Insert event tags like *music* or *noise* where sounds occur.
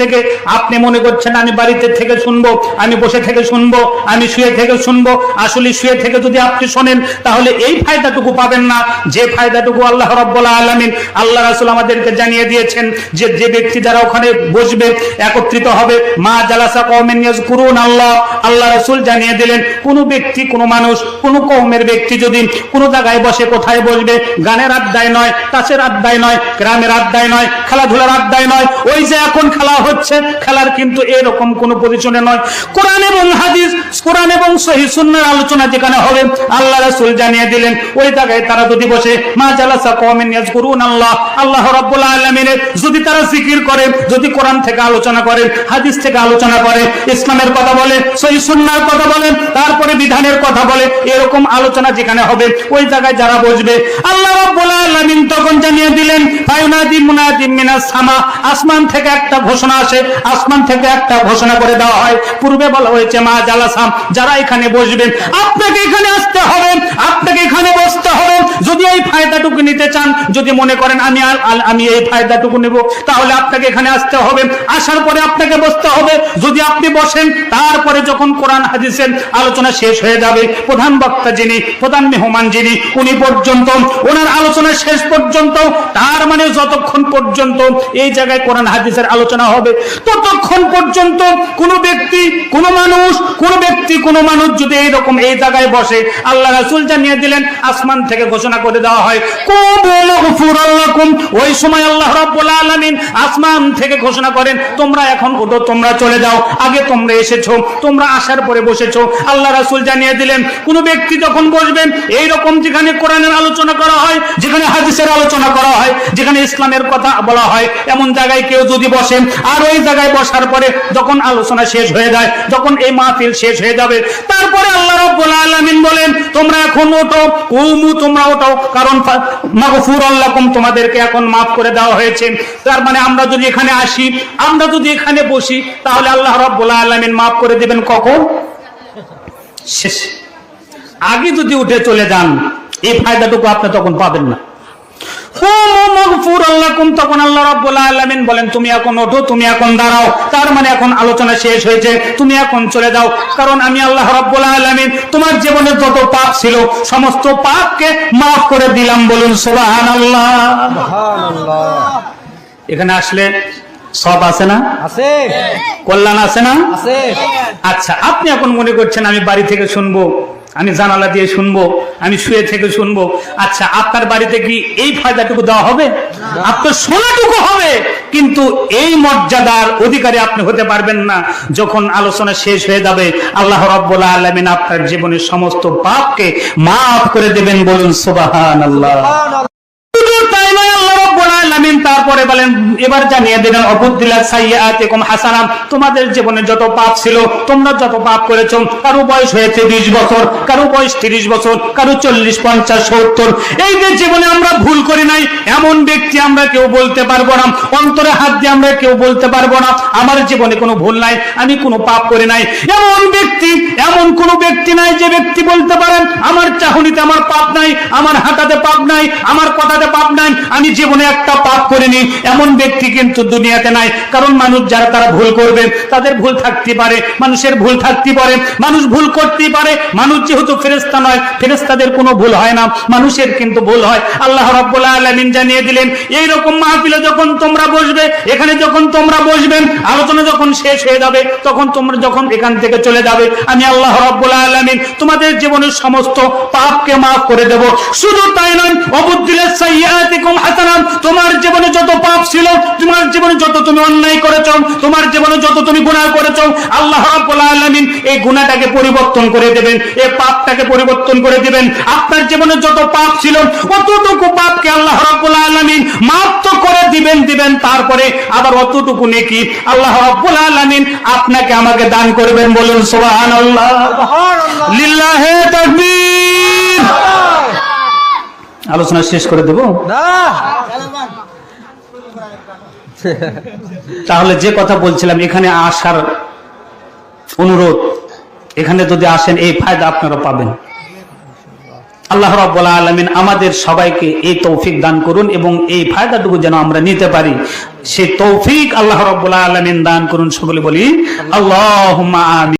থেকে আপনি মনে করছেন আমি বাড়িতে থেকে শুনব, আমি বসে থেকে শুনব, আমি শুয়ে থেকে শুনব, আসলে শুয়ে থেকে যদি আপনি শোনেন, তাহলে এই ফায়দাটুকু পাবেন না। যে ফায়দাটুকু আল্লাহ রব্বুল আলামিন, আল্লাহ রাসূল আমাদেরকে জানিয়ে দিয়েছেন যে যে ব্যক্তি যারা ওখানে বসবে, একত্রিত হবে, মা জালাসা কওমিন ইয়াজকুরুন আল্লাহ আল্লাহ রাসূল জানিয়ে দিলেন, কোন ব্যক্তি, কোন মানুষ, কোন কওমের ব্যক্তি যদি কোন জায়গায় বসে কোথায় বসবে, গানের আড্ডায় নয়, তাসের আড্ডায় নয়, গ্রামের আড্ডায় নয়, খেলাধুলার আড্ডায় নয়, ওই যে এখন খেলা হচ্ছে, খেলার কিন্তু এরকম কোন পজিশনে নয়। কোরআন এবং হাদিস, কোরআন এবং সহি আলোচনা যেখানে হবে, আল্লাহ রাসূল জানিয়ে দিলেন, ওই জায়গায় তারা যদি বসে, মা জালাসা কওমিন ইয়াজকুরুন আল্লাহ আল্লাহ রাব্বুল আলামিনের, যদি তারা জিকির করে, যদি কোরআন থেকে আলোচনা করে, হাদিস থেকে আলোচনা করে, ইসলামের কথা বলে, সহি সুন্নাহর কথা বলে, তারপরে বিধানের কথা বলে, এরকম আলোচনা যেখানে হবে, ওই জায়গায় যারা বসবে, আল্লাহ রাব্বুল আলামিন তখন জানিয়ে দিলেন, ফায়ুনাদি মুনাদি মিনাস সামা আসমান থেকে একটা ঘোষণা আসে, আসমান থেকে একটা ঘোষণা করে দেওয়া হয়। পূর্বে বলা হয়েছে, মা জালাসাম, যারা এখানে বসবেন, আপনাকে এখানে আসতে হবে আপনাকে এখানে বসতে হবে যদি এই ফায়দাটুকু নিতে চান যদি মনে করেন আমি আমি এই ফায়দাটুকু নেব, তাহলে আপনাকে এখানে আসতে হবে। আসার পরে আপনাকে বসতে হবে। যদি আপনি বসেন, তারপরে যখন কোরআন হাদিসের আলোচনা শেষ হয়ে যাবে, প্রধান বক্তা যিনি, প্রধান মেহমান যিনি, উনি পর্যন্ত, ওনার আলোচনা শেষ পর্যন্ত, তার মানে যতক্ষণ পর্যন্ত এই জায়গায় কোরআন হাদিসের আলোচনা হবে, ততক্ষণ পর্যন্ত কোনো ব্যক্তি, কোনো মানুষ, কোন ব্যক্তি, কোন মানুষ যদি এইরকম এই জায়গায় বসে, আল্লাহ রাসূল জানিয়ে দিলেন, আসমান থেকে ঘোষণা করে দেওয়া হয়, কুবুল ওই সময় আল্লাহ রাব্বুল আলামিন আসমান থেকে ঘোষণা করেন, তোমরা এখন ওঠো তোমরা চলে যাও, আগে তোমরা এসেছ, তোমরা আসার পরে বসেছো। আল্লাহ রাসূল জানিয়ে দিলেন, কোন ব্যক্তি যখন বসবেন এই রকম যেখানে কোরআনের আলোচনা করা হয়, যেখানে হাদিসের আলোচনা করা হয়, যেখানে ইসলামের কথা বলা হয়, এমন জায়গায় কেউ যদি বসেন আর ওই জায়গায় বসার পরে যখন আলোচনা শেষ হয়ে যায়, যখন এই মাহফিল শেষ হয়ে যাবে, তারপরে আল্লাহ রাব্বুল আলামিন বলেন, তোমরা এখন ওঠো, কুমু, তোমরা ওঠো কারণ মাগফুর আল্লাকুম তোমাদেরকে এখন মাফ করে দেওয়া হয়েছে। তার মানে আমরা যদি এখানে আসি, আমরা যদি এখানে বসি, তাহলে আল্লাহ রাব্বুল আলমিন মাফ করে দেবেন কখন? শেষ। আগে যদি উঠে চলে যান, এই ফায়দাটুকু আপনি তখন পাবেন না। তখন আল্লাহ রাব্বুল আলামিন বলেন তুমি এখন ওঠো তুমি এখন দাঁড়াও। তার মানে এখন আলোচনা শেষ হয়েছে। তুমি এখন চলে যাও। কারণ আমি আল্লাহ রাব্বুল আলামিন তোমার জীবনে যত পাপ ছিল সমস্ত পাপকে মাফ করে দিলাম বলুন সুবহানাল্লাহ। এখানে আসলে সব আছে না? আছে। কল্যাণ আছে না? আছে। আচ্ছা আপনি এখন মনে করছেন আমি বাড়ি থেকে শুনব। আমি জানালা দিয়ে শুনব আমি শুয়ে থেকে শুনব। আচ্ছা আপনার বাড়িতে কি এই ফায়দাটুকু দেওয়া হবে? আপনার শোনাটুকু হবে কিন্তু এই মর্যাদার অধিকারী আপনি হতে পারবেন না। যখন আলোচনা শেষ হয়ে যাবে আল্লাহ রব্বুল্লাহ আলমিন আপনার জীবনের সমস্ত পাপকে মাফ করে দেবেন বলুন সুবহানাল্লাহ। শুধু তারপরে বলেন, এবার জানিয়ে দিলেন সাইয়াতিকুম হাসানাম তোমাদের জীবনে যত পাপ ছিল, তোমরা যত পাপ করেছ, কারও বয়স হয়েছে 20 বছর, কারও বয়স 30 বছর, কারও 40 50 70 এই যে জীবনে আমরা ভুল করি নাই, এমন ব্যক্তি আমরা কেউ বলতে পারব না, অন্তরে হাত দিয়ে আমরা কেউ বলতে পারব না, আমার জীবনে কোনো ভুল নাই, আমি কোনো পাপ করি নাই। এমন ব্যক্তি, এমন কোনো ব্যক্তি নাই যে ব্যক্তি বলতে পারেন, আমার চাহনিতে আমার পাপ নাই, আমার হাঁটাতে পাপ নাই, আমার কথাতে পাপ নাই, আমি জীবনে একটা পাপ করিনি। এমন ব্যক্তি কিন্তু দুনিয়াতে নাই। কারণ মানুষ যারা তারা ভুল করবে, তাদের ভুল থাকতে পারে, মানুষের ভুল থাকতে পারে, মানুষ ভুল করতেই পারে। মানুষ যেহেতু ফেরেস্তা নয় ফেরেস্তাদের কোনো ভুল হয় না, মানুষের কিন্তু ভুল হয়। আল্লাহ রাব্বুল আলামিন জানিয়ে দিলেন এই রকম মাহফিলে যখন তোমরা বসবে, এখানে যখন তোমরা বসবেন, আলোচনা যখন শেষ হয়ে যাবে, তখন তোমরা যখন এখান থেকে চলে যাবে, আমি আল্লাহ রাব্বুল আলামিন তোমাদের জীবনের সমস্ত পাপকে মাফ করে দেব। শুধু তাই নয় অবুদ্দিলের সাইয়াতিকুম হাসানাম তোমার জীবনে যত পাপ ছিল তোমার জীবনে যত তুমি অন্যায় করেছ তোমার জীবনে যত তুমি গুনাহ করেছ আল্লাহ রাব্বুল আলামিন এই গুনাহটাকে পরিবর্তন করে দেবেন এই পাপটাকে পরিবর্তন করে দিবেন। আপনার জীবনে যত পাপ ছিল অতটুকু পাপকে আল্লাহ রাব্বুল আলামিন মাফ করে দিবেন দিবেন তারপরে আবার অতটুকু নেকি আল্লাহ রাব্বুল আলামিন আপনাকে আমাকে দান করবেন বলুন সুবহানাল্লাহ। লিল্লাহে তাকবীর। আলোচনা শেষ করে দেব? না। *laughs* তাহলে যে কথা বলছিলাম, এখানে আসার অনুরোধ, এখানে যদি আসেন, এই ফায়দা আপনারা পাবেন। আল্লাহ রব্বুল্লা আলমিন আমাদের সবাইকে এই তৌফিক দান করুন এবং এই ফায়দাটুকু যেন আমরা নিতে পারি। সে তৌফিক আল্লাহ রব্বুল্লা আলমিন দান করুন, সকলে বলি আল্লাহ আমি